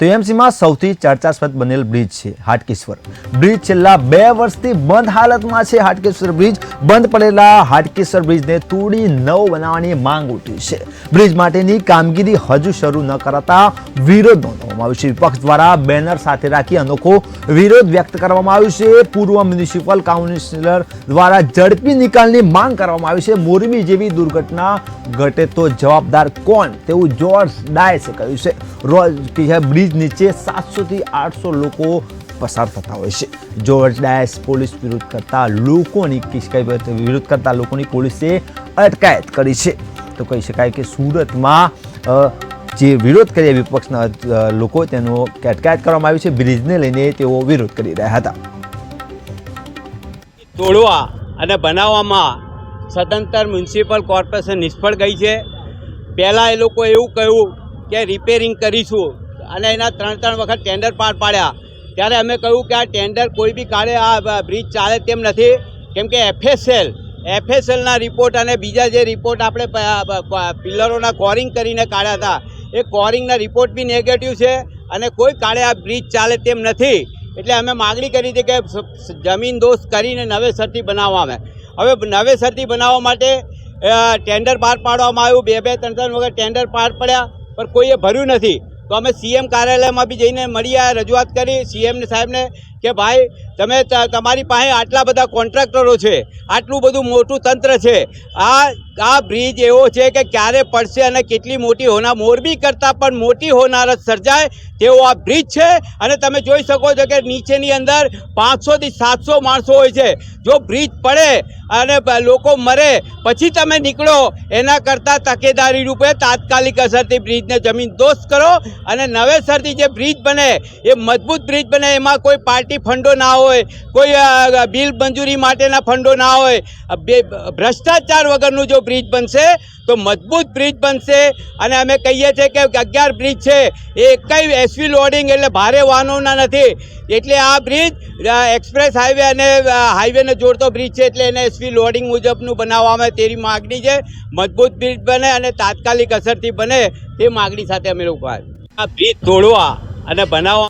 તો એમસીમાં સૌથી ચર્ચાસ્પદ બનેલ બ્રિજ છે હાટકેશ્વર. બ્રિજ છેલ્લા બે વર્ષથી બંધ હાલતમાં છે હાટકેશ્વર બ્રિજ. બંધ પડેલા હાટકેશ્વર બ્રિજને તોડી નવો બનાવવાની માંગ ઉઠી છે. બ્રિજ માટેની કામગીરી હજુ શરૂ ન કરાતા વિરોધ નોંધવામાં આવ્યું છે. વિપક્ષ દ્વારા બેનર સાથે રાખી અનોખો વિરોધ વ્યક્ત કરવામાં આવ્યો છે. પૂર્વ મ્યુનિસિપલ કાઉન્સિલર દ્વારા ઝડપી નિકાલની માંગ કરવામાં આવી છે. મોરબી જેવી દુર્ઘટના ઘટે તો જવાબદાર કોણ? તેવું જોર્જ ડાયસે કહ્યું છે. રોજ બ્રિજ નીચે સાતસોથી આઠસો લોકો પસાર થતા હોય છે. જોર્જ ડાયસ પોલીસ વિરોધ કરતા લોકોની વિરોધ કરતા લોકોની પોલીસે અટકાયત કરી છે. તો કહી શકાય કે સુરતમાં જે વિરોધ કર્યા વિપક્ષના લોકો તેનો અટકાયત કરવામાં આવી છે બ્રિજને લઈને તેઓ વિરોધ કરી રહ્યા હતા તોડવા અને બનાવવામાં સદંતર મ્યુનિસિપલ કોર્પોરેશન નિષ્ફળ ગઈ છે પહેલાં એ લોકો એવું કહ્યું કે રિપેરિંગ કરીશું અને એના ત્રણ ત્રણ વખત ટેન્ડર પાર પાડ્યા ત્યારે અમે કહ્યું કે આ ટેન્ડર કોઈ બી કાળે આ બ્રિજ ચાલે તેમ નથી કેમ કે એફએસએલ એફએસએલના રિપોર્ટ અને બીજા જે રિપોર્ટ આપણે પિલરોના કોરિંગ કરીને કાઢ્યા હતા એ કોરિંગના રિપોર્ટ બી નેગેટિવ છે અને કોઈ કાળે આ બ્રિજ ચાલે તેમ નથી. એટલે અમે માગણી કરી હતી કે જમીન દોસ્ત કરીને નવેસરથી બનાવવામાં હવે નવેસરથી બનાવવા માટે ટેન્ડર બહાર પાડવામાં આવ્યું. બે બે, ત્રણ ત્રણ વખત ટેન્ડર પાર પડ્યા, પણ કોઈએ ભર્યું નથી. તો અમે સીએમ કાર્યાલયમાં બી જઈને મળ્યા રજૂઆત કરી. સીએમને સાહેબને કે ભાઈ, તમે તમારી પાસે આટલા બધા કોન્ટ્રાક્ટરો છે, આટલું બધું મોટું તંત્ર છે, આ આ બ્રિજ એવો છે કે ક્યારે પડશે અને કેટલી મોટી હોના મોરબી કરતાં પણ મોટી હોનારત સર્જાય તેવો આ બ્રિજ છે. અને તમે જોઈ શકો છો કે નીચેની અંદર પાંચસોથી સાતસો માણસો હોય છે. જો બ્રિજ પડે અને લોકો મરે, પછી તમે નીકળો, એના કરતાં તકેદારી રૂપે તાત્કાલિક અસરથી બ્રિજને જમીન દોસ્ત કરો. અને નવેસરથી જે બ્રિજ બને, એ મજબૂત બ્રિજ બને, એમાં કોઈ પાર્ટી ફંડો ના હોય, કોઈ બિલ મંજૂરી માટેના ફંડો ના હોય બે, ભ્રષ્ટાચાર વગરનું જો બ્રિજ બનશે, તો મજબૂત બ્રિજ બનશે. અને અમે કહીએ છીએ કે અગિયાર બ્રિજ છે, એ કંઈ એસવી લોડિંગ એટલે ભારે વાહનોના નથી. એટલે આ બ્રિજ એક્સપ્રેસ હાઈવે અને હાઈવેને જોડતો બ્રિજ છે, એટલે એને એસવી લોડિંગ મુજબનું બનાવવામાં તેની માગણી છે. મજબૂત બ્રિજ બને અને તાત્કાલિક અસરથી બને તે માગણી સાથે અમે લોકો આ બ્રિજ તોડવા અને બનાવવા